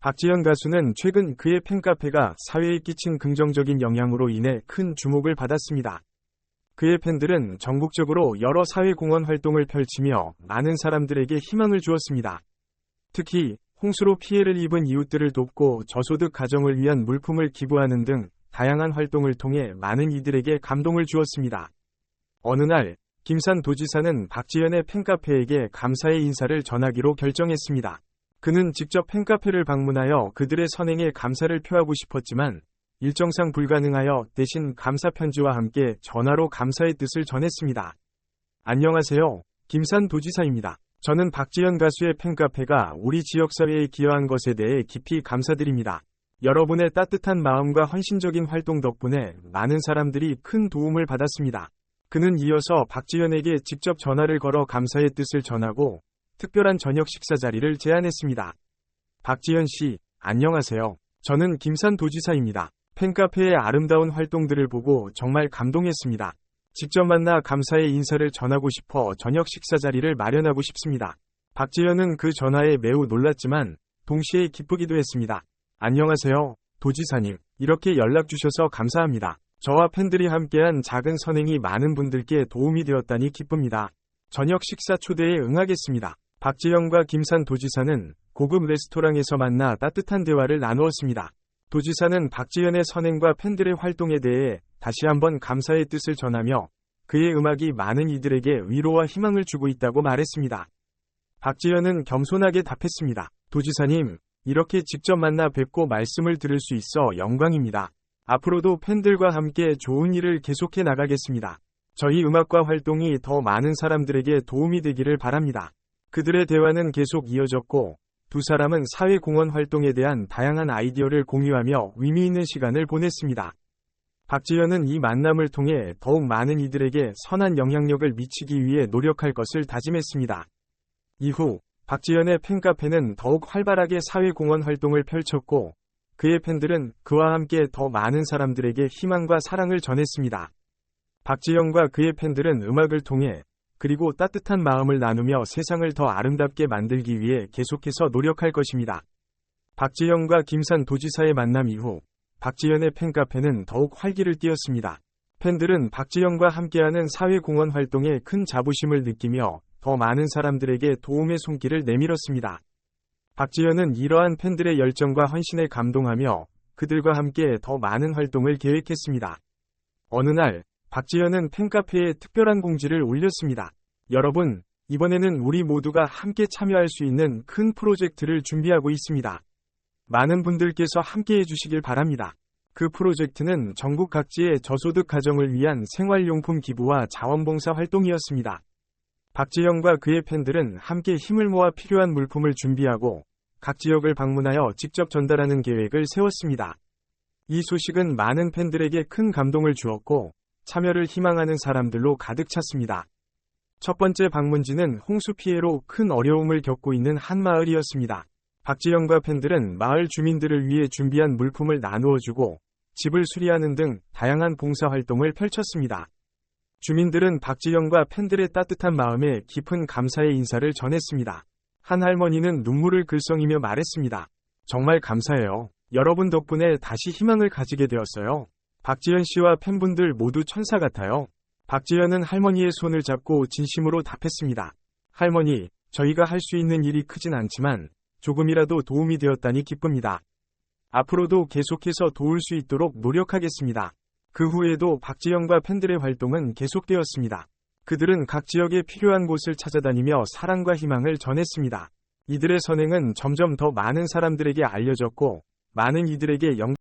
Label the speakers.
Speaker 1: 박지현 가수는 최근 그의 팬카페가 사회에 끼친 긍정적인 영향으로 인해 큰 주목을 받았습니다. 그의 팬들은 전국적으로 여러 사회공헌 활동을 펼치며 많은 사람들에게 희망을 주었습니다. 특히 홍수로 피해를 입은 이웃들을 돕고 저소득 가정을 위한 물품을 기부하는 등 다양한 활동을 통해 많은 이들에게 감동을 주었습니다. 어느 날 김산 도지사는 박지현의 팬카페에게 감사의 인사를 전하기로 결정했습니다. 그는 직접 팬카페를 방문하여 그들의 선행에 감사를 표하고 싶었지만 일정상 불가능하여 대신 감사 편지와 함께 전화로 감사의 뜻을 전했습니다. 안녕하세요. 김산 도지사입니다. 저는 박지현 가수의 팬카페가 우리 지역사회에 기여한 것에 대해 깊이 감사드립니다. 여러분의 따뜻한 마음과 헌신적인 활동 덕분에 많은 사람들이 큰 도움을 받았습니다. 그는 이어서 박지현에게 직접 전화를 걸어 감사의 뜻을 전하고 특별한 저녁 식사 자리를 제안했습니다. 박지현 씨, 안녕하세요. 저는 김산 도지사입니다. 팬카페의 아름다운 활동들을 보고 정말 감동했습니다. 직접 만나 감사의 인사를 전하고 싶어 저녁 식사 자리를 마련하고 싶습니다. 박지현은 그 전화에 매우 놀랐지만 동시에 기쁘기도 했습니다. 안녕하세요, 도지사님. 이렇게 연락 주셔서 감사합니다. 저와 팬들이 함께한 작은 선행이 많은 분들께 도움이 되었다니 기쁩니다. 저녁 식사 초대에 응하겠습니다. 박지영과 김산 도지사는 고급 레스토랑에서 만나 따뜻한 대화를 나누었습니다. 도지사는 박지현의 선행과 팬들의 활동에 대해 다시 한번 감사의 뜻을 전하며 그의 음악이 많은 이들에게 위로와 희망을 주고 있다고 말했습니다. 박지현은 겸손하게 답했습니다. 도지사님, 이렇게 직접 만나 뵙고 말씀을 들을 수 있어 영광입니다. 앞으로도 팬들과 함께 좋은 일을 계속해 나가겠습니다. 저희 음악과 활동이 더 많은 사람들에게 도움이 되기를 바랍니다. 그들의 대화는 계속 이어졌고, 두 사람은 사회공헌 활동에 대한 다양한 아이디어를 공유하며 의미 있는 시간을 보냈습니다. 박지현은 이 만남을 통해 더욱 많은 이들에게 선한 영향력을 미치기 위해 노력할 것을 다짐했습니다. 이후 박지현의 팬카페는 더욱 활발하게 사회공헌 활동을 펼쳤고 그의 팬들은 그와 함께 더 많은 사람들에게 희망과 사랑을 전했습니다. 박지현과 그의 팬들은 음악을 통해 그리고 따뜻한 마음을 나누며 세상을 더 아름답게 만들기 위해 계속해서 노력할 것입니다. 박지현과 김산 도지사의 만남 이후 박지현의 팬카페는 더욱 활기를 띠었습니다. 팬들은 박지현과 함께하는 사회공헌 활동에 큰 자부심을 느끼며 더 많은 사람들에게 도움의 손길을 내밀었습니다. 박지현은 이러한 팬들의 열정과 헌신에 감동하며 그들과 함께 더 많은 활동을 계획했습니다. 어느 날, 박지현은 팬카페에 특별한 공지를 올렸습니다. 여러분, 이번에는 우리 모두가 함께 참여할 수 있는 큰 프로젝트를 준비하고 있습니다. 많은 분들께서 함께 해주시길 바랍니다. 그 프로젝트는 전국 각지의 저소득 가정을 위한 생활용품 기부와 자원봉사 활동이었습니다. 박지영과 그의 팬들은 함께 힘을 모아 필요한 물품을 준비하고 각 지역을 방문하여 직접 전달하는 계획을 세웠습니다. 이 소식은 많은 팬들에게 큰 감동을 주었고 참여를 희망하는 사람들로 가득 찼습니다. 첫 번째 방문지는 홍수 피해로 큰 어려움을 겪고 있는 한 마을이었습니다. 박지영과 팬들은 마을 주민들을 위해 준비한 물품을 나누어 주고 집을 수리하는 등 다양한 봉사 활동을 펼쳤습니다. 주민들은 박지영과 팬들의 따뜻한 마음에 깊은 감사의 인사를 전했습니다. 한 할머니는 눈물을 글썽이며 말했습니다. 정말 감사해요. 여러분 덕분에 다시 희망을 가지게 되었어요. 박지현 씨와 팬분들 모두 천사 같아요. 박지현은 할머니의 손을 잡고 진심으로 답했습니다. 할머니, 저희가 할 수 있는 일이 크진 않지만 조금이라도 도움이 되었다니 기쁩니다. 앞으로도 계속해서 도울 수 있도록 노력하겠습니다. 그 후에도 박지영과 팬들의 활동은 계속되었습니다. 그들은 각 지역에 필요한 곳을 찾아다니며 사랑과 희망을 전했습니다. 이들의 선행은 점점 더 많은 사람들에게 알려졌고, 많은 이들에게 영